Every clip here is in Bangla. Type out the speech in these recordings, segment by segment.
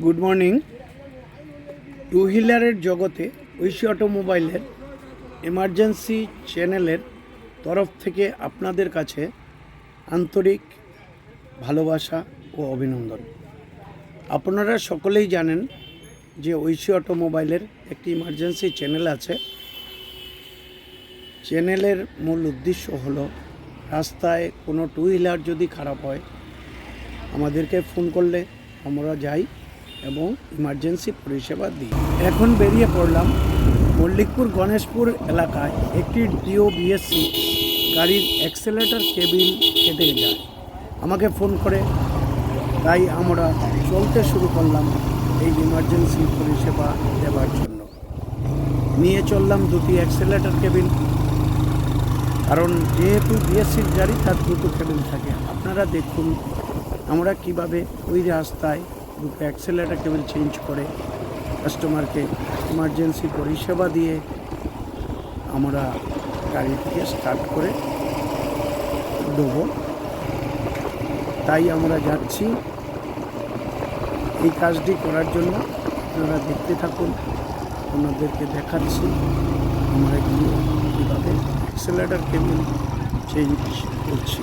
Good morning. টু হুইলারের জগতে ঐশী অটোমোবাইলের এমার্জেন্সি চ্যানেলের তরফ থেকে আপনাদের কাছে আন্তরিক ভালোবাসা ও অভিনন্দন। আপনারা সকলেই জানেন যে ঐশী অটোমোবাইলের একটি ইমার্জেন্সি চ্যানেল আছে। চ্যানেলের মূল উদ্দেশ্য হলো, রাস্তায় কোনো টু হুইলার যদি খারাপ হয়, আমাদেরকে ফোন করলে আমরা যাই। এবং ইমার্জেন্সি পরিষেবা দিই। এখন বেরিয়ে পড়লাম মল্লিকপুর গণেশপুর এলাকায় একটি ডিও বিএসসি গাড়ির অ্যাক্সেলেটার কেবিল কেটে যায়। আমাকে ফোন করে, তাই আমরা চলতে শুরু করলাম এই ইমার্জেন্সি পরিষেবা দেওয়ার জন্য। নিয়ে চললাম দুটি অ্যাক্সেলেটার কেবিল কারণ যেহেতু বিএসসির গাড়ি তার দুটো কেবিল থাকে। আপনারা দেখুন, আমরা কীভাবে ওই রাস্তায় অ্যাক্সেলেটার কেবিল চেঞ্জ করে কাস্টমারকে ইমার্জেন্সি পরিষেবা দিয়ে আমরা গাড়িটিকে স্টার্ট করে দেবো। তাই আমরা যাচ্ছি। এই কাজটি করার জন্য আপনারা দেখতে থাকুন, আপনাদেরকে দেখাচ্ছি আমরা গিয়ে কীভাবে অ্যাক্সেলেটার কেবিল চেঞ্জ করছি।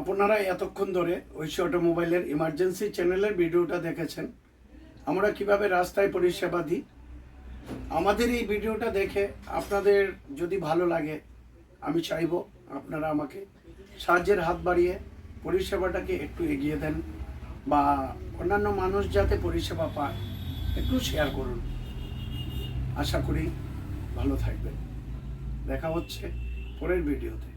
আপনারা এতক্ষণ ধরে ঐশী অটোমোবাইলের ইমার্জেন্সি চ্যানেলের ভিডিওটা দেখেছেন। আমরা কীভাবে রাস্তায় পরিষেবা দিই? আমাদের এই ভিডিওটা দেখে আপনাদের যদি ভালো লাগে, আমি চাইব আপনারা আমাকে সাহায্যের হাত বাড়িয়ে পরিষেবাটাকে একটু এগিয়ে দেন বা অন্যান্য মানুষ যাতে পরিষেবা পায়, একটু শেয়ার করুন। আশা করি ভালো থাকবেন। দেখা হচ্ছে পরের ভিডিওতে।